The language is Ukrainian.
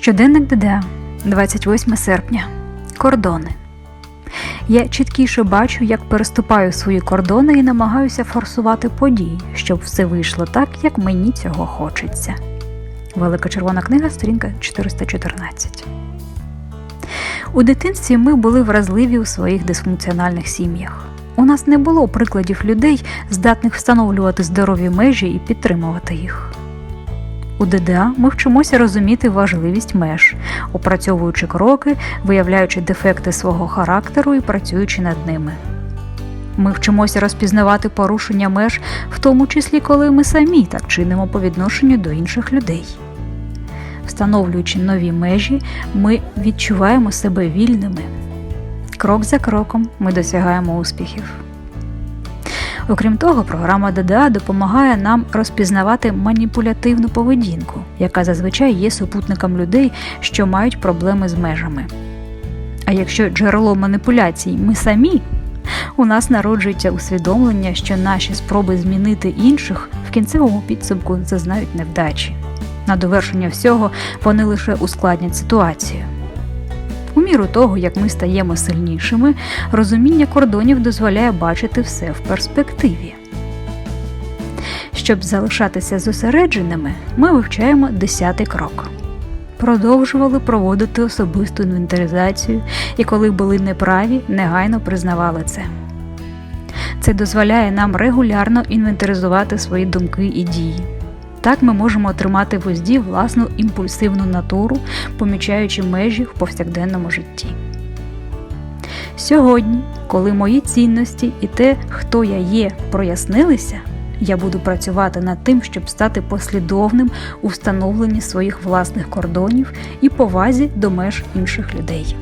Щоденник ДДА, 28 серпня. Кордони. Я чіткіше бачу, як переступаю свої кордони і намагаюся форсувати події, щоб все вийшло так, як мені цього хочеться. Велика червона книга, сторінка 414. У дитинстві ми були вразливі у своїх дисфункціональних сім'ях. У нас не було прикладів людей, здатних встановлювати здорові межі і підтримувати їх. У ДДА ми вчимося розуміти важливість меж, опрацьовуючи кроки, виявляючи дефекти свого характеру і працюючи над ними. Ми вчимося розпізнавати порушення меж, в тому числі коли ми самі так чинимо по відношенню до інших людей. Встановлюючи нові межі, ми відчуваємо себе вільними. Крок за кроком ми досягаємо успіхів. Окрім того, програма ДДА допомагає нам розпізнавати маніпулятивну поведінку, яка зазвичай є супутником людей, що мають проблеми з межами. А якщо джерело маніпуляцій ми самі, у нас народжується усвідомлення, що наші спроби змінити інших в кінцевому підсумку зазнають невдачі. На довершення всього вони лише ускладнять ситуацію. У міру того, як ми стаємо сильнішими, розуміння кордонів дозволяє бачити все в перспективі. Щоб залишатися зосередженими, ми вивчаємо десятий крок. Продовжували проводити особисту інвентаризацію і, коли були неправі, негайно признавали це. Це дозволяє нам регулярно інвентаризувати свої думки і дії. Так ми можемо отримати в узді власну імпульсивну натуру, помічаючи межі в повсякденному житті. Сьогодні, коли мої цінності і те, хто я є, прояснилися, я буду працювати над тим, щоб стати послідовним у встановленні своїх власних кордонів і повазі до меж інших людей.